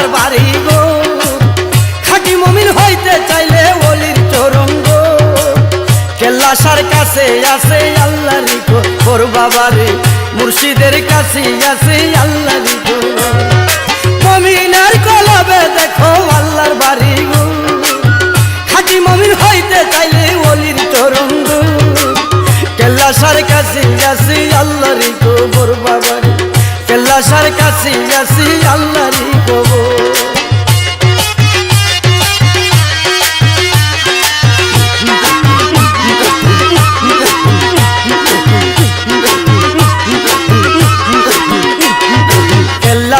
আমার বাড়ি গো। খাটি মমিন হইতে চাইলে অলির চরঙ্গ। কেল্লাসার কাছে আসে আল্লাহ রিকো ওর বাবারে। মুর্শিদের কাছে আসে আল্লাহ রিকো মমিনার কলবে দেখো আল্লাহর বাড়ি গো। খাটি মমিন হইতে চাইলে অলির চরঙ্গ। কেল্লাসার কাছে আসে আল্লাহ রিকো ওর বাবারে। কেল্লাসার কাছে আসে আল্লাহ রিকো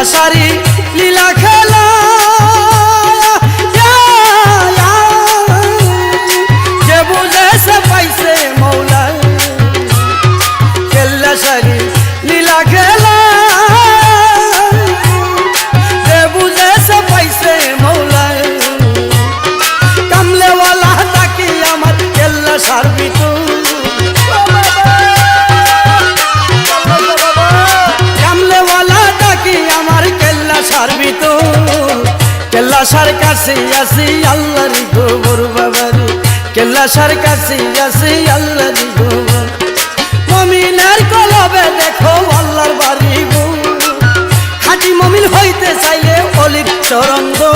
সারি লীলা খেলা। যে বুঝে সে পাইছে মৌলা। কেল্লা সারি লীলা খেলা। যে বুঝে সে পাইছে মৌলা। কামলেওয়ালা তাকে আমার কেল্লা সারবি সার কাছে আসি, আল্লাহরি গোবর বাবারি। কেল্লা সার কাছে আসি, আল্লাহরি গোবর। মমিনের কলবে দেখো আল্লাহর বাড়ি খাঁটি মমিন হইতে চাইলে অলির চরণ গো।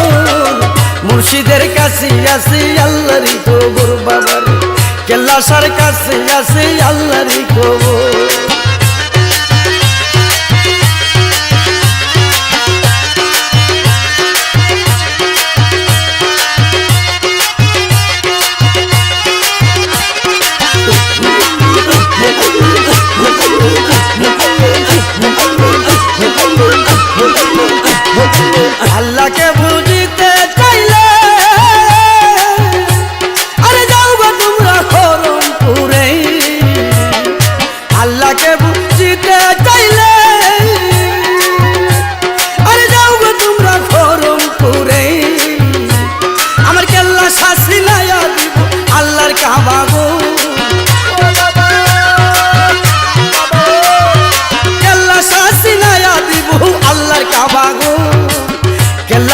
মুর্শিদের কাছে আসি, আল্লাহরি গোবর বাবারি। কেল্লা সার কাছে আসি, আল্লাহরি গোবর।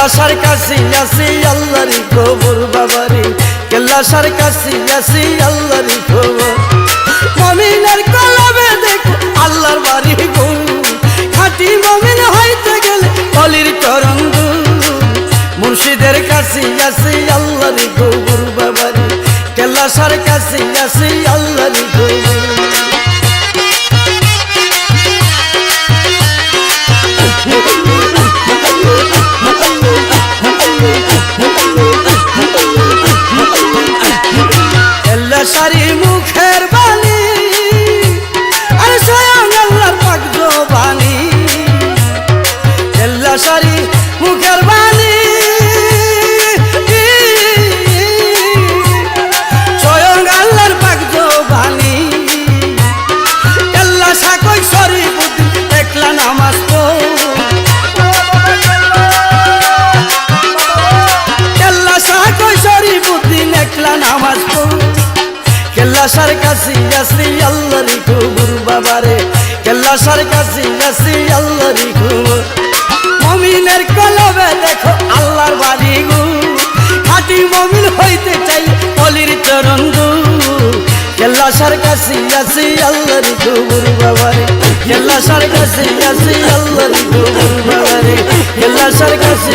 সার কাছে আসি আল্লাহর খবর, বাবারে। কেল্লা কাছে আসি আল্লাহর খবর। মমিনের কলবে দেখো, আল্লাহর বাড়ি গো খাঁটি মমিন হইতে গেলে অলির চরণ মুর্শিদের কাছে আসি আল্লাহর খবর, বাবারে। কেল্লা কাছে আসি আল্লাহর খবর। সার কাছে আসি আল্লাহরি কুবুর বাবারে। কেল্লা সার কাছে আসি আল্লাহরি কুবুর। মমিনের কলবে দেখো আল্লাহর বাড়ি গু। খাটি মমিন হইতে চাই অলির চরণ গু। কেল্লা সার কাছে আসি আসি আল্লাহরি কুবুর বাবারে। কেল্লা সার কাছে আসি আল্লাহরি কুবুর বাবারে। কেল্লা সার কাছে